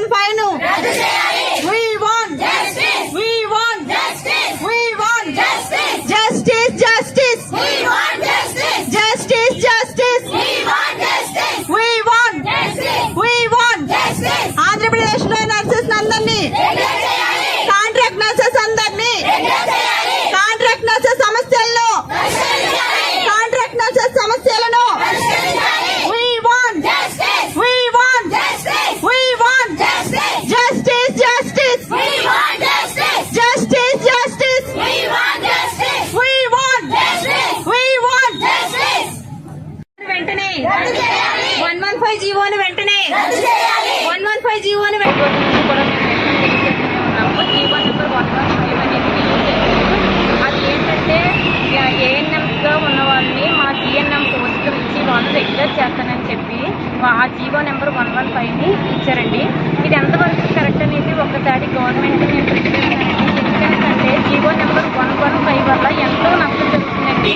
One five ను We want justice. We want justice. We want justice. Justice, justice. We want justice. Justice, justice. We want justice. We want justice. We want justice. Andhra Pradesh లో nurses చేస్తానని చెప్పి ఆ GO number one one ఫైవ్ని ఇచ్చారండి. ఇది ఎంతవరకు correct అనేది ఒకసారి గవర్నమెంట్ నేను ఎందుకంటే GO number one one five వల్ల ఎంతో నష్టం జరుగుతుందండి.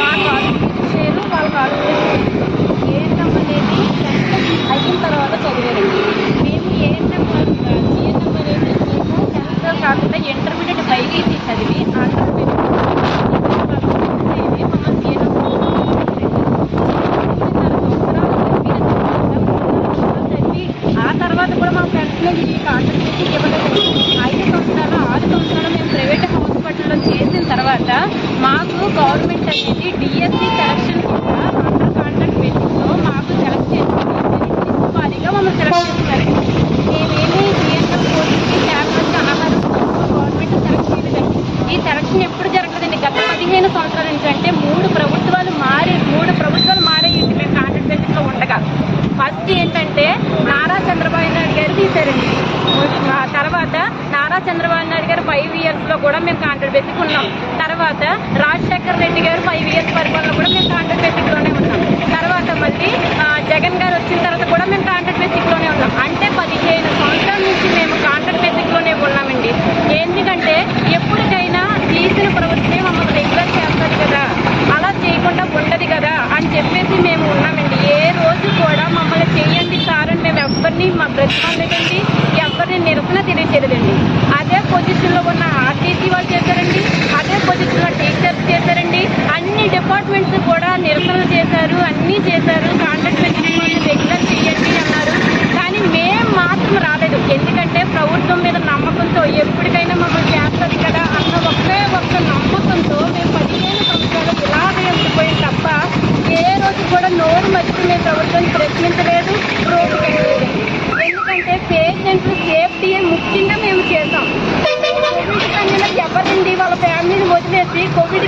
వాళ్ళ కాలేజ్ షేరు వాళ్ళ కాలేజ్ ఏఎన్ఎం అనేది టెన్త్ అయిన తర్వాత చదివారండి మేము ఏఎన్ఎం జిఎన్ఎం అనేది మేము టెన్త్ కాకుండా ఇంటర్మీడియట్ బైపీసీ చదివి ఆంధ్రప్రదేశ్ మమ్మల్ని జిఎన్ఎం చదివి ఆ తర్వాత కూడా మా ఫ్రెండ్స్ మీద ఈ కాంట్రాక్ట్ ఇవ్వలేదు ఐదు సంవత్సరాలు ఆరు సంవత్సరాలు మేము ప్రైవేట్ హాస్పిటల్లో చేసిన తర్వాత మాకు గవర్నమెంట్ అనేది డిఎస్సి సెలక్షన్ కింద అండర్ కాంట్రాక్ట్ బేసిస్లో మాకు సెలెక్ట్ చేసింది మెరిట్ వారీగా మమ్మల్ని సెలెక్ట్ చేస్తున్నారు మేమేమి జిఎస్ఎం కోర్సుకి క్యాబినెట్ ఆహారం గవర్నమెంట్ సెలెక్ట్ చేయలేదండి ఈ సెలక్షన్ ఎప్పుడు జరగలేదండి గత పదిహేను సంవత్సరాల నుంచి అంటే మూడు ప్రభుత్వాలు మారి మూడు ప్రభుత్వాలు మారేయండి మేము కాంట్రాక్ట్ ఉండగా ఫస్ట్ ఏంటంటే నారా చంద్రబాబు నాయుడు గారు తీశారండి. తర్వాత నారా చంద్రబాబు నాయుడు గారు ఫైవ్ ఇయర్స్లో కూడా మేము కాంట్రాక్ట్ బేసిక్ ఉన్నాం తర్వాత రాజశేఖర్ రెడ్డి గారు ఫైవ్ ఇయర్స్ పరిపాలన కూడా మేము కాంట్రాక్ట్ ఉన్నాం లోనే ఉన్నాం తర్వాత మళ్ళీ ఆ, జగన్ గారు వచ్చిన తర్వాత కూడా మేము కాంట్రాక్ట్ బేసిక్లోనే ఉన్నాం అంటే పదిహేను సంవత్సరాల నుంచి మేము కాంట్రాక్ట్ బేసిక్లోనే ఉన్నామండి ఎందుకంటే ఎప్పటికైనా తీసిన ప్రభుత్వమే మమ్మల్ని రెగ్యులర్ చేస్తారు కదా అలా చేయకుండా ఉండదు కదా అని చెప్పేసి మేము ఉన్నామండి ఏ రోజు కూడా మమ్మల్ని చేయండి సార్ అని మేము ఎవరిని మా బ్రతిమాలండి ఎవరిని నిరసన తెలియచేయలేదండి. అదే పొజిషన్లో ఉన్న ఆర్టీసీ వాళ్ళు చేశారండి. అదే పొజిషన్లో టీచర్స్ చేశారండి. అన్ని డిపార్ట్మెంట్స్ కూడా నిరసన చేశారు అన్నీ చేశారు. కాంట్రాక్ట్ పెంచుకోవాలి రెగ్యులర్ చేయండి అన్నారు. కానీ మేము మాత్రం రాలేదు. ఎందుకంటే ప్రభుత్వం మీద నమ్మకంతో ఎప్పటికైనా మమ్మల్ని చేస్తుంది కదా అన్న ఒకే ఒక్క నమ్మకంతో మేము పదిహేను సంవత్సరాలు ఇలాగే ఉండిపోయింది తప్ప ఏ రోజు కూడా నోరు మర్చి మేము ప్రభుత్వాన్ని ప్రశ్నించలేదు రోడ్డు పెట్టలేదు ఎందుకంటే పేషెంట్లు సేఫ్టీ ముఖ్యంగా మేము చేసాం కోవిడ్ సమయంలో ఎవరండి వాళ్ళ ఫ్యామిలీని వదిలేసి కోవిడ్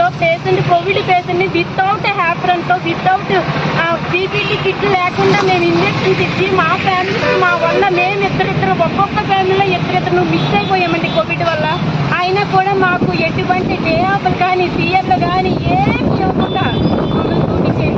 సమయంలో పేషెంట్ కోవిడ్ పేషెంట్ని వితౌట్ హ్యాపరన్తో వితౌట్ పీపీటీ కిట్ లేకుండా మేము ఇంజక్షన్స్ ఇచ్చి మా ఫ్యామిలీ మా వల్ల మేము ఇద్దరిద్దరు ఒక్కొక్క ఫ్యామిలీలో ఇద్దరిద్దరు మిస్ అయిపోయామండి కోవిడ్ వల్ల. అయినా కూడా మాకు ఎటువంటి డే ఆఫ్ కానీ సీఎర్లు కానీ ఏం ఇవ్వకుండా మమ్మల్ని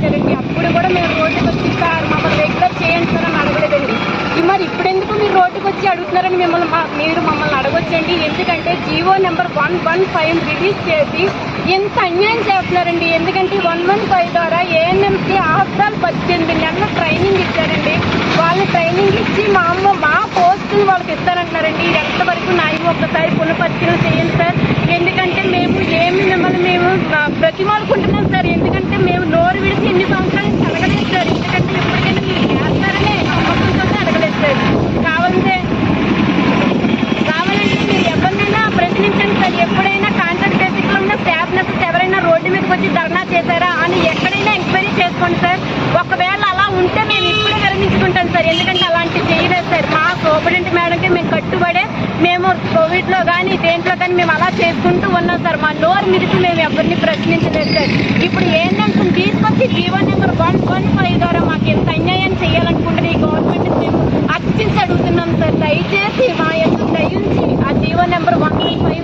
డ్యూటీ అప్పుడు కూడా మేము రోడ్డుకి వచ్చి సార్ మమ్మల్ని రెగ్యులర్ చేయండి సార్ అని అడగలేదండి ఈ మరి ఇప్పుడు ఎందుకు మీరు రోడ్డుకి వచ్చి అడుగుతున్నారని మిమ్మల్ని మా- మీరు మమ్మల్ని అడగొచ్చండి ఎందుకంటే GO number one one five release చేసి ఎంత అన్యాయం చేస్తున్నారండి. ఎందుకంటే వన్ వన్ ఫైవ్ ద్వారా ఏఎన్ఎంకి ఆఫ్టర్ పద్దెనిమిది నెలలు ట్రైనింగ్ ఇచ్చారండి. వాళ్ళు ట్రైనింగ్ ఇచ్చి మా అమ్మ మా పోస్టులు వాళ్ళకి ఇస్తారంటున్నారండి ఇది ఎంతవరకు న్యాయం ఒక్కసారి పునఃపరిశీలన చేయండి సార్ ఎందుకంటే మేము ఏమి మిమ్మల్ని మేము ఆ, బ్రతిమాలుకుంటున్నాం సార్ ఎందుకంటే మేము నోరు విడిచి ఎన్ని సంవత్సరాల నుంచి అడగలేదు సార్ ఎందుకంటే ఎప్పటికైనా మీరు చేస్తారనే నమ్మకంతో అడగలేదు సార్ కావాలంటే కావాలంటే మీరు ఎవరినైనా ప్రశ్నించండి సార్ ఎప్పుడైనా కాంట్రాక్ట్ బేసిక్లో ఉన్న స్టాఫ్ నర్సెస్ ఎవరైనా రోడ్డు మీదకి వచ్చి ధర్నా చేశారా అని ఎక్కడైనా ఎంక్వైరీ చేసుకోండి సార్ ఒకవేళ అలా ఉంటే మేము ఇప్పుడే విరమించుకుంటాం సార్ ఎందుకంటే అలాంటివి చేయలేదు సార్ మా సూపరింటెండెంట్ మేడంకి మేము కట్టుబడే మేము కోవిడ్లో కానీ దేంట్లో కానీ మేము అలా చేసుకుంటూ ఉన్నాం సార్. మా నోరు మిడిచి మేము ఎవరిని ప్రశ్నించలేదు సార్. ఇప్పుడు ఏంటంటే తీసుకొచ్చి జీవన్ నెంబర్ వన్ వన్ ఫైవ్ ద్వారా మాకు ఎంత అన్యాయం చేయాలనుకుంటే ఈ గవర్నమెంట్ మేము అర్చించి అడుగుతున్నాం సార్. దయచేసి మా యొక్క దయించి ఆ GO number one one five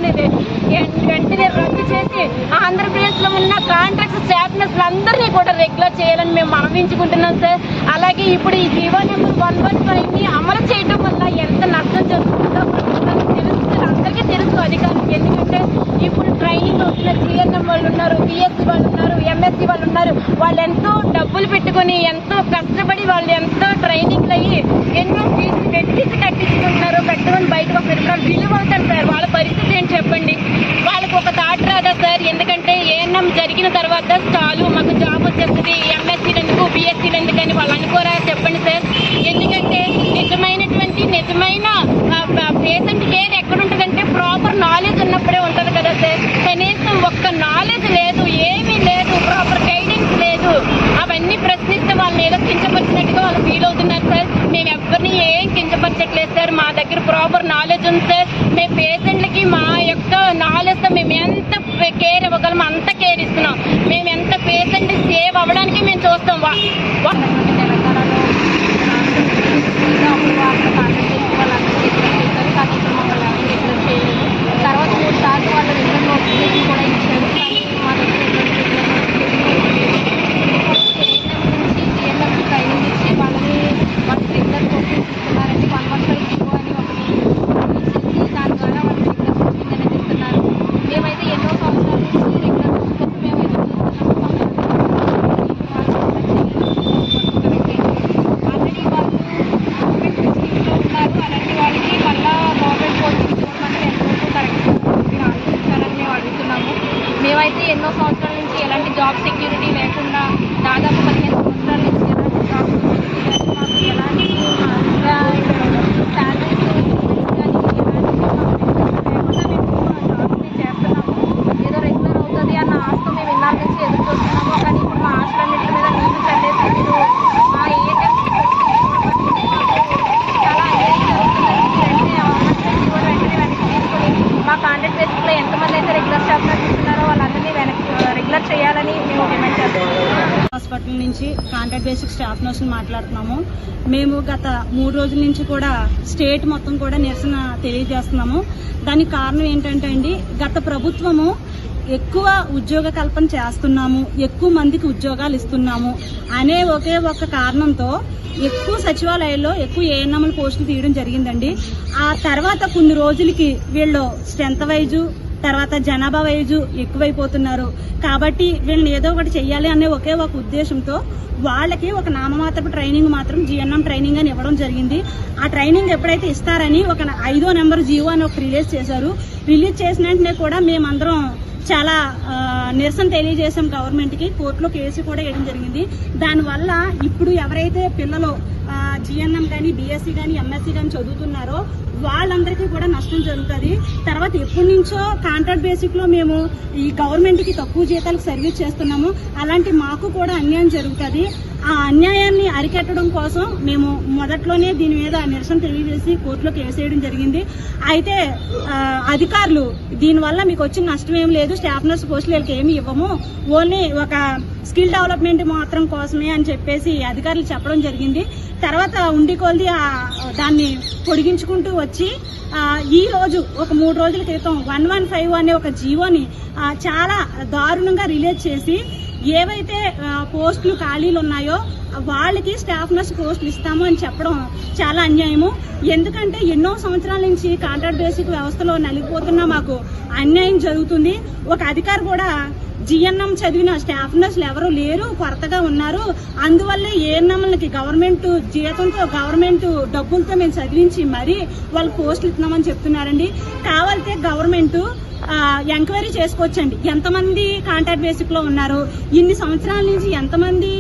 వెంటనే రద్దు చేసి ఆంధ్రప్రదేశ్లో ఉన్న కాంట్రాక్ట్ స్టాఫ్నెస్ అందరినీ కూడా రెగ్యులర్ చేయాలని మేము మనవించుకుంటున్నాం సార్. అలాగే ఇప్పుడు ఈ జీవో నెంబర్ వన్ వన్ ఫైవ్ని అమలు చేయడం వల్ల ఎంత నష్టం జరుగుతుందో తెలుసు సార్ అందరికీ తెలుసు అధికారులకు ఎందుకంటే ఇప్పుడు ట్రైనింగ్ వచ్చిన సిఎన్ఎం వాళ్ళు ఉన్నారు పిఎస్సి వాళ్ళు ఉన్నారు ఎంఎస్సి వాళ్ళు ఉన్నారు. వాళ్ళు ఎంతో డబ్బులు పెట్టుకొని ఎంతో కష్టపడి వాళ్ళు ఎంతో ట్రైనింగ్ అయ్యి ఎన్నో ఫీజులు పెట్టించి కట్టించుకుంటున్నారు. కట్టుకొని బయటకు వస్తారు ఇప్పుడు విలువ అవుతారు వాళ్ళ పరిస్థితి ఏంటి చెప్పండి వాళ్ళకి ఒక థాట్ రాదా సార్ ఎందుకంటే ఏఎన్ఎం జరిగిన తర్వాత చాలు మాకు జాబ్ వచ్చేస్తుంది ఎంఎస్సీలు ఎందుకు బీఎస్సీలు ఎందుకని వాళ్ళు అనుకోరా చెప్పండి సార్ ఎందుకంటే నిజమైనటువంటి నిజమైన పేషెంట్ కేర్ ఎక్కడ ఉంటుందంటే ప్రాపర్ నాలెడ్జ్ ఉన్నప్పుడే ఉంటుంది కదా సార్ కనీసం ఒక్క నాలెడ్జ్ లేదు ఏమీ లేదు ప్రాపర్ గైడెన్స్ లేదు అవన్నీ ప్రశ్నిస్తే వాళ్ళని ఏదో కించపరిచినట్టుగా వాళ్ళు ఫీల్ అవుతున్నారు సార్ మేము ఎవరిని ఏం కించపరచట్లేదు సార్ మా దగ్గర ప్రాపర్ నాలెడ్జ్ ఉంది సార్ మేము పేషెంట్లకి మా యొక్క నాలెడ్జ్తో మేము ఎంత కేర్ ఇవ్వగలం అంత కేర్ ఇస్తున్నాం మేము ఎంత పేషెంట్ సేవ్ అవ్వడానికి మేము చూస్తాం వా- వా- తెలంగాణలో అప్పుడు వాళ్ళతో కాంటాక్ట్ చేసి వాళ్ళందరూ రిక్వెస్ట్ చేశారు కానీ ఇప్పుడు మమ్మల్ని ఎవరు రిక్వెస్ట్ చేయలేదు తర్వాత మూడు సార్లు వాళ్ళు రిటర్న్ నోటిఫికేషన్ కూడా ఇచ్చారు కానీ మా దగ్గర నుంచి జిఎన్ఎం ట్రైనింగ్ ఇచ్చి వాళ్ళని వాళ్ళకి రెగ్యులర్ కోచింగ్ ఇస్తున్నారండి వన్ వన్ ఫైవ్ జీవో అని ఒకటి ఇచ్చేసి దాని ద్వారా వాళ్ళకి రెగ్యులర్ కోచింగ్ అనేది ఇస్తున్నారు మేమైతే ఎన్నో సంవత్సరాల నుంచి రెగ్యులర్ కోచింగ్ కోసం మేము ఎదురు ఆల్రెడీ వాళ్ళు గవర్నమెంట్ ఫెసిలిటీలో ఉన్నారు అలాంటి వాళ్ళకి మళ్ళా గవర్నమెంట్ కోచింగ్ చూడమంటే ఎంతవరకు కరెక్ట్ మీరు ఆలోచించాలని మేము అడుగుతున్నాము మేమైతే ఎన్నో సంవత్సరాల నుంచి ఎలాంటి జాబ్ సెక్యూరిటీ లేకుండా దాదాపు పదిహేను సంవత్సరాల నుంచి ఎలాంటి జాబ్ సెక్యూరిటీ లేదు మాకు ఎలాంటి శాలరీస్ చేస్తున్నాము ఏదో రెగ్యులర్ అవుతుంది అన్న ఆశతో మేము ఇన్నాళ్ళ నుంచి ఎదురు చూస్తున్నాము కానీ ఇప్పుడు మా ఆశలన్నింటి మీద నీళ్ళు చల్లేసి మీరు మా ఏఎన్ఎం చాలా అన్యాయం జరుగుతుందని వెంటనే ఆర్డర్ కూడా వెంటనే వెనక్కి తీసుకొని మా కాంట్రాక్ట్ బేసిక్లో ఎంతమంది అయితే రెగ్యులర్ స్టాఫ్ ఇస్తున్నారో వాళ్ళందరినీ వెనక్కి రెగ్యులర్ చేయాలని మేము డిమాండ్ చేస్తున్నాము హాస్పిటల్ నుంచి కాంటాక్ట్ బేసిక్ నుంచి మాట్లాడుతున్నాము. మేము గత మూడు రోజుల నుంచి కూడా స్టేట్ మొత్తం కూడా నిరసన తెలియజేస్తున్నాము. దానికి కారణం ఏంటంటే అండి గత ప్రభుత్వము ఎక్కువ ఉద్యోగ కల్పన చేస్తున్నాము ఎక్కువ మందికి ఉద్యోగాలు ఇస్తున్నాము అనే ఒకే ఒక కారణంతో ఎక్కువ సచివాలయాల్లో ఎక్కువ ఏఎన్ఎంల పోస్టులు తీయడం జరిగిందండి. ఆ తర్వాత కొన్ని రోజులకి వీళ్ళు స్ట్రెంత్ వైజు తర్వాత జనాభా వైజు ఎక్కువైపోతున్నారు. కాబట్టి వీళ్ళని ఏదో ఒకటి చెయ్యాలి అనే ఒకే ఒక ఉద్దేశంతో వాళ్ళకి ఒక నామమాత్రపు ట్రైనింగ్ మాత్రం జిఎన్ఎం ట్రైనింగ్ అని ఇవ్వడం జరిగింది. ఆ ట్రైనింగ్ ఎప్పుడైతే ఇస్తారని ఒక ఐదో నెంబర్ జియో అని ఒక రిలీజ్ చేశారు. రిలీజ్ చేసిన వెంటనే కూడా మేమందరం చాలా నిరసన తెలియజేశాం గవర్నమెంట్కి. కోర్టులో కేసు కూడా వేయడం జరిగింది. దానివల్ల ఇప్పుడు ఎవరైతే పిల్లలు జిఎన్ఎం కానీ బీఎస్సీ కానీ ఎంఎస్సీ కానీ చదువుతున్నారో వాళ్ళందరికీ కూడా నష్టం జరుగుతుంది. తర్వాత ఎప్పటి నుంచో కాంట్రాక్ట్ బేసిక్లో మేము ఈ గవర్నమెంట్కి తక్కువ జీతాలకు సర్వీస్ చేస్తున్నాము. అలాంటి మాకు కూడా అన్యాయం జరుగుతుంది. ఆ అన్యాయాన్ని అరికట్టడం కోసం మేము మొదట్లోనే దీని మీద నిరసన తెలియజేసి కోర్టులో కేసు వేయడం జరిగింది. అయితే అధికారులు దీనివల్ల మీకు వచ్చిన నష్టం ఏం లేదు. స్టాఫ్ నర్స్ పోస్టులు వీళ్ళకి ఏమి ఇవ్వము. ఓన్లీ ఒక స్కిల్ డెవలప్మెంట్ మాత్రం కోసమే అని చెప్పేసి అధికారులు చెప్పడం జరిగింది. తర్వాత ఉండి కొలిది దాన్ని పొడిగించుకుంటూ వచ్చి ఈ రోజు ఒక మూడు రోజుల క్రితం వన్ వన్ ఫైవ్ అనే ఒక జీవోని చాలా దారుణంగా రిలీజ్ చేసి ఏవైతే పోస్టులు ఖాళీలు ఉన్నాయో వాళ్ళకి స్టాఫ్ నర్స్ పోస్టులు ఇస్తాము అని చెప్పడం చాలా అన్యాయము. ఎందుకంటే ఎన్నో సంవత్సరాల నుంచి కాంట్రాక్ట్ బేసిక్ వ్యవస్థలో నలిగిపోతున్నా మాకు అన్యాయం జరుగుతుంది. ఒక అధికారి కూడా జిఎన్ఎం చదివిన స్టాఫ్ నర్సులు ఎవరు లేరు కొరతగా ఉన్నారు. అందువల్ల ఏఎన్ఎంలకి గవర్నమెంట్ జీతంతో గవర్నమెంట్ డబ్బులతో మేము చదివించి మరీ వాళ్ళు పోస్టులు ఇస్తున్నామని చెప్తున్నారండి. కావాలితే గవర్నమెంట్ ఎంక్వైరీ చేసుకోవచ్చండి. ఎంతమంది కాంటాక్ట్ బేసిక్లో ఉన్నారు? ఇన్ని సంవత్సరాల నుంచి ఎంతమంది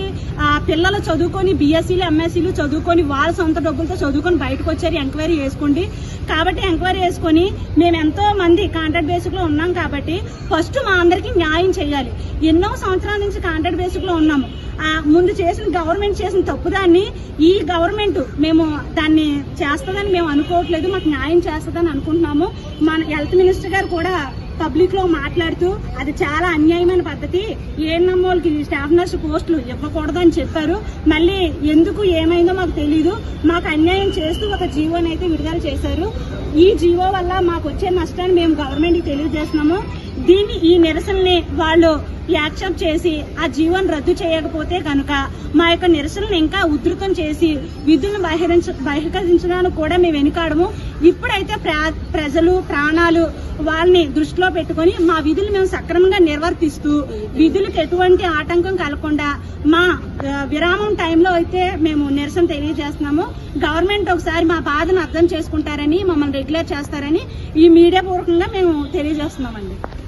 పిల్లలు చదువుకొని బీఎస్సీలు ఎంఎస్సీలు చదువుకొని వాళ్ళ సొంత డబ్బులతో చదువుకొని బయటకు వచ్చారు ఎంక్వైరీ చేసుకోండి. కాబట్టి ఎంక్వైరీ చేసుకొని మేము ఎంతో మంది కాంట్రాక్ట్ బేసిక్లో ఉన్నాం కాబట్టి ఫస్ట్ మా అందరికీ న్యాయం చేయాలి. ఎన్నో సంవత్సరాల నుంచి కాంట్రాక్ట్ బేసిక్లో ఉన్నాము. ముందు చేసిన గవర్నమెంట్ చేసిన తప్పుదాన్ని ఈ గవర్నమెంట్ మేము దాన్ని చేస్తుందని మేము అనుకోవట్లేదు మాకు న్యాయం చేస్తుందని అనుకుంటున్నాము. మన హెల్త్ మినిస్టర్ గారు కూడా పబ్లిక్లో మాట్లాడుతూ అది చాలా అన్యాయమైన పద్ధతి. ఏఎన్ఎం వాళ్ళకి స్టాఫ్ నర్స్ పోస్టులు ఇవ్వకూడదు అని చెప్పారు. మళ్ళీ ఎందుకు ఏమైందో మాకు తెలియదు మాకు అన్యాయం చేస్తూ ఒక జీవోని అయితే విడుదల చేశారు. ఈ జీవో వల్ల మాకు వచ్చే నష్టాన్ని మేము గవర్నమెంట్కి తెలియజేస్తున్నాము. దీన్ని ఈ నిరసనని వాళ్ళు యాక్సెప్ట్ చేసి ఆ జీవన్ రద్దు చేయకపోతే కనుక మా యొక్క నిరసనను ఇంకా ఉధృతం చేసి విధులను బహిరించ బహిష్కరించడానికి కూడా మేము వెనుకాడము. ఇప్పుడైతే ప్రా- ప్రజలు ప్రాణాలు వాళ్ళని దృష్టిలో పెట్టుకొని మా విధులు మేము సక్రమంగా నిర్వర్తిస్తూ విధులకు ఎటువంటి ఆటంకం కలగకుండా మా విరామం టైంలో అయితే మేము నిరసన తెలియజేస్తున్నాము. గవర్నమెంట్ ఒకసారి మా బాధను అర్థం చేసుకుంటారని మమ్మల్ని రెగ్యులర్ చేస్తారని ఈ మీడియా పూర్వకంగా మేము తెలియజేస్తున్నామండి.